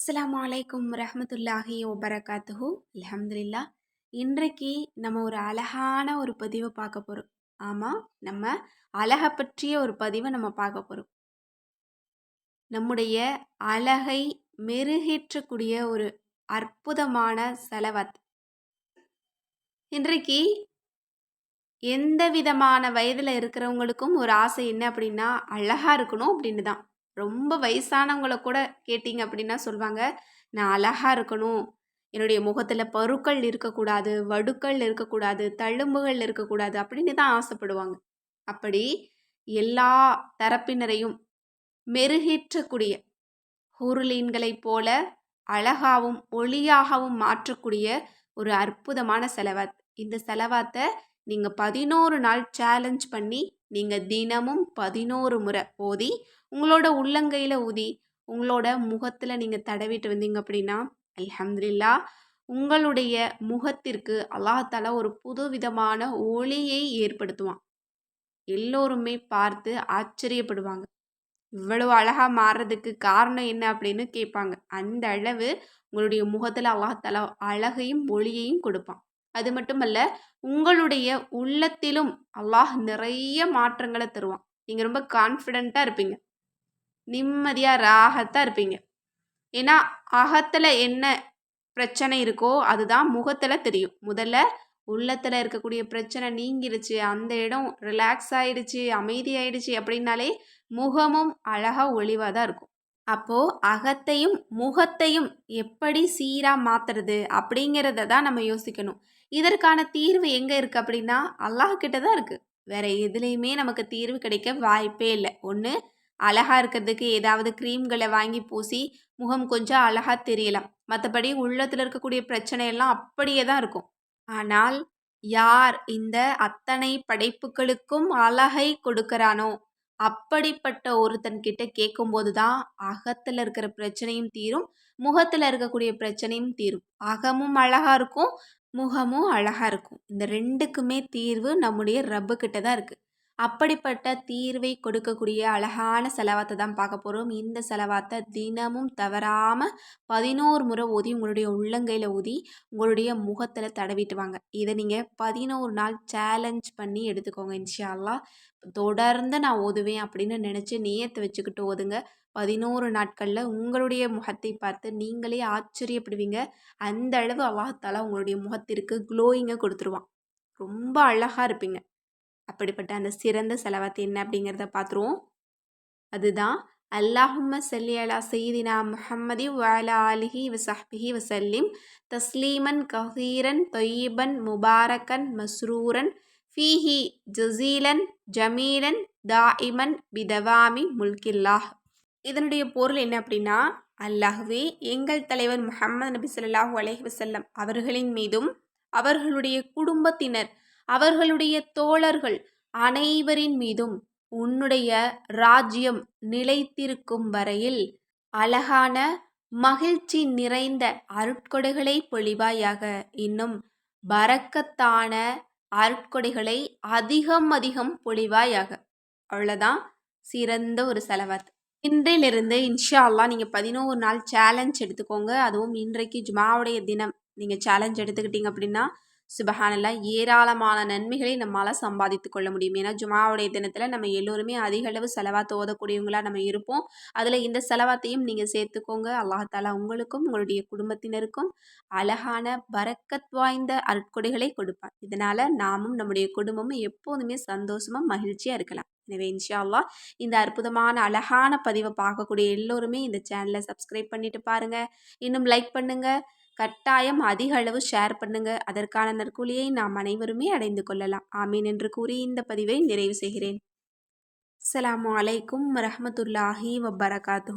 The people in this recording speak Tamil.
அஸ்லாம் வலைக்கும் ரஹமத்துல்லாஹி ஒபரகாத்துஹு அலமதுல்லா இன்றைக்கு நம்ம ஒரு அழகான ஒரு பதிவை பார்க்க போகிறோம் ஆமாம் நம்ம அழகை பற்றிய ஒரு பதிவை நம்ம பார்க்க போகிறோம் நம்முடைய அழகை மெருகேற்றக்கூடிய ஒரு அற்புதமான செலவத். இன்றைக்கு எந்த விதமான வயதில் இருக்கிறவங்களுக்கும் ஒரு ஆசை என்ன அப்படின்னா அழகாக இருக்கணும் அப்படின்னு தான் ரொம்ப வயசானவங்கள கூட கேட்டிங்க அப்படின்னா சொல்லுவாங்க நான் அழகாக இருக்கணும். என்னுடைய முகத்தில் பருக்கள் இருக்கக்கூடாது வடுக்கள் இருக்கக்கூடாது தழும்புகள் இருக்கக்கூடாது அப்படின்னு தான் ஆசைப்படுவாங்க. அப்படி எல்லா தரப்பினரையும் மெருகேற்றக்கூடிய ஹூருலீன்களைப் போல அழகாகவும் ஒளியாகவும் மாற்றக்கூடிய ஒரு அற்புதமான செலவாத் இந்த செலவாத்தை நீங்கள் பதினோரு நாள் சேலஞ்ச் பண்ணி நீங்கள் தினமும் பதினோரு முறை ஓதி உங்களோட உள்ளங்கையில் ஊதி உங்களோட முகத்தில் நீங்கள் தடவிட்டு வந்தீங்க அப்படின்னா அல்ஹம்துல்லா உங்களுடைய முகத்திற்கு அல்லாஹால ஒரு புது விதமான ஒளியை ஏற்படுத்துவான். எல்லோருமே பார்த்து ஆச்சரியப்படுவாங்க. இவ்வளவு அழகாக மாறுறதுக்கு காரணம் என்ன அப்படின்னு கேட்பாங்க. அந்த அளவு உங்களுடைய முகத்தில் அல்லாஹால அழகையும் ஒளியையும் கொடுப்பான். அது மட்டுமல்ல உங்களுடைய உள்ளத்திலும் அல்லாஹ் நிறைய மாற்றங்களை தருவான். நீங்கள் ரொம்ப கான்ஃபிடெண்ட்டாக இருப்பீங்க. நிம்மதியாக ராகத்தாக இருப்பீங்க. ஏன்னா அகத்தில் என்ன பிரச்சனை இருக்கோ அதுதான் முகத்தில் தெரியும். முதல்ல உள்ளத்தில் இருக்கக்கூடிய பிரச்சனை நீங்கிருச்சு அந்த இடம் ரிலாக்ஸ் ஆயிடுச்சு அமைதியாயிடுச்சு அப்படின்னாலே முகமும் அழகாக ஒளிவாக தான் இருக்கும். அப்போது அகத்தையும் முகத்தையும் எப்படி சீராக மாற்றுறது அப்படிங்கிறத தான் நம்ம யோசிக்கணும். இதற்கான தீர்வு எங்கே இருக்குது அப்படின்னா அல்லாஹ் கிட்ட தான் இருக்குது வேற எதுலேயுமே நமக்கு தீர்வு கிடைக்க வாய்ப்பே இல்லை. ஒன்று அழகாக இருக்கிறதுக்கு ஏதாவது க்ரீம்களை வாங்கி பூசி முகம் கொஞ்சம் அழகாக தெரியலாம். மற்றபடி உள்ளத்தில் இருக்கக்கூடிய பிரச்சனையெல்லாம் அப்படியே தான் இருக்கும். ஆனால் யார் இந்த அத்தனை படைப்புகளுக்கும் அழகை கொடுக்கறானோ? அப்படிப்பட்ட ஒருத்தன் கிட்ட கேட்கும்போது தான் அகத்தில் இருக்கிற பிரச்சனையும் தீரும் முகத்தில் இருக்கக்கூடிய பிரச்சனையும் தீரும். அகமும் அழகாக இருக்கும் முகமும் அழகாக இருக்கும். இந்த ரெண்டுக்குமே தீர்வு நம்முடைய ரப்பு கிட்ட தான் இருக்குது அப்படிப்பட்ட தீர்வை கொடுக்கக்கூடிய அழகான செலவாத்தை தான் பார்க்க போகிறோம் இந்த செலவாத்தை தினமும் தவறாமல் பதினோரு முறை ஊதி உங்களுடைய உள்ளங்கையில் ஊதி உங்களுடைய முகத்தில் தடவிட்டு வாங்க. இதை நீங்கள் பதினோரு நாள் சேலஞ்ச் பண்ணி எடுத்துக்கோங்க இன்ஷால்லா தொடர்ந்து நான் ஓதுவேன் அப்படின்னு நினச்சி நியத்தை வச்சுக்கிட்டு ஓதுங்க. பதினோரு நாட்களில் உங்களுடைய முகத்தை பார்த்து நீங்களே ஆச்சரியப்படுவீங்க. அந்த அளவு அவாத்தால் உங்களுடைய முகத்திற்கு க்ளோயிங்கை கொடுத்துருவான். ரொம்ப அழகாக இருப்பீங்க. அப்படிப்பட்ட அந்த சிறந்த செலவாத்து என்ன அப்படிங்கிறத பார்த்துருவோம் அதுதான் அல்லாஹும்ம சல்லி அலா சயீதினா முஹம்மதி வாலா அலிஹி வசஹ்பிஹி வசல்லிம் தஸ்லீமன் கஹீரன் தொய்யீபன் முபாரக்கன் மஸ்ரூரன் ஃபீஹி ஜசீலன் ஜமீலன் தாயிமன் பிதவாமி முல்கில்லாஹ். இதனுடைய பொருள் என்ன அப்படின்னா அல்லாஹ்வே எங்கள் தலைவர் முஹம்மது நபி சொல்லாஹூ அலஹி வசல்லம் அவர்களின் மீதும் அவர்களுடைய குடும்பத்தினர் அவர்களுடைய தோழர்கள் அனைவரின் மீதும் உன்னுடைய ராஜ்யம் நிலைத்திருக்கும் வரையில் அழகான மகிழ்ச்சி நிறைந்த அருட்கொடைகளை பொழிவாயாக. இன்னும் பறக்கத்தான அருட்கொடைகளை அதிகம் அதிகம் பொழிவாயாக. அவ்வளோதான் சிறந்த ஒரு செலவாத். இன்றையிலிருந்து இன்ஷா அல்லா நீங்கள் பதினோரு நாள் சேலஞ்ச் எடுத்துக்கோங்க. அதுவும் இன்றைக்கு ஜுமாவுடைய தினம். நீங்கள் சேலஞ்ச் எடுத்துக்கிட்டீங்க அப்படின்னா சுபஹானல்லா ஏராளமான நன்மைகளை நம்மளால் சம்பாதித்து கொள்ள முடியும். ஏன்னா ஜுமாவுடைய தினத்தில் நம்ம எல்லோருமே அதிக அளவு செலவாத்து ஓதக்கூடியவங்களாக நம்ம இருப்போம். அதில் இந்த செலவாத்தையும் நீங்கள் சேர்த்துக்கோங்க. அல்லாஹாலா உங்களுக்கும் உங்களுடைய குடும்பத்தினருக்கும் அழகான பறக்கத் வாய்ந்த அருட்கொடைகளை கொடுப்பார். இதனால் நாமும் நம்முடைய குடும்பமும் எப்போதுமே சந்தோஷமாக மகிழ்ச்சியாக இருக்கலாம். எனவே இன்ஷால்லா இந்த அற்புதமான அழகான பதிவை பார்க்கக்கூடிய எல்லோருமே இந்த சேனலை சப்ஸ்கிரைப் பண்ணிட்டு பாருங்கள் இன்னும் லைக் பண்ணுங்கள் கட்டாயம் அதிக அளவு ஷேர் பண்ணுங்க. அதற்கான நற்கூலியை நாம் அனைவருமே அடைந்து கொள்ளலாம். ஆமீன் என்று கூறி இந்த பதிவை நிறைவு செய்கிறேன். அஸ்லாம் வலைக்கும் வரமத்துல்லாஹி வபரகாத்து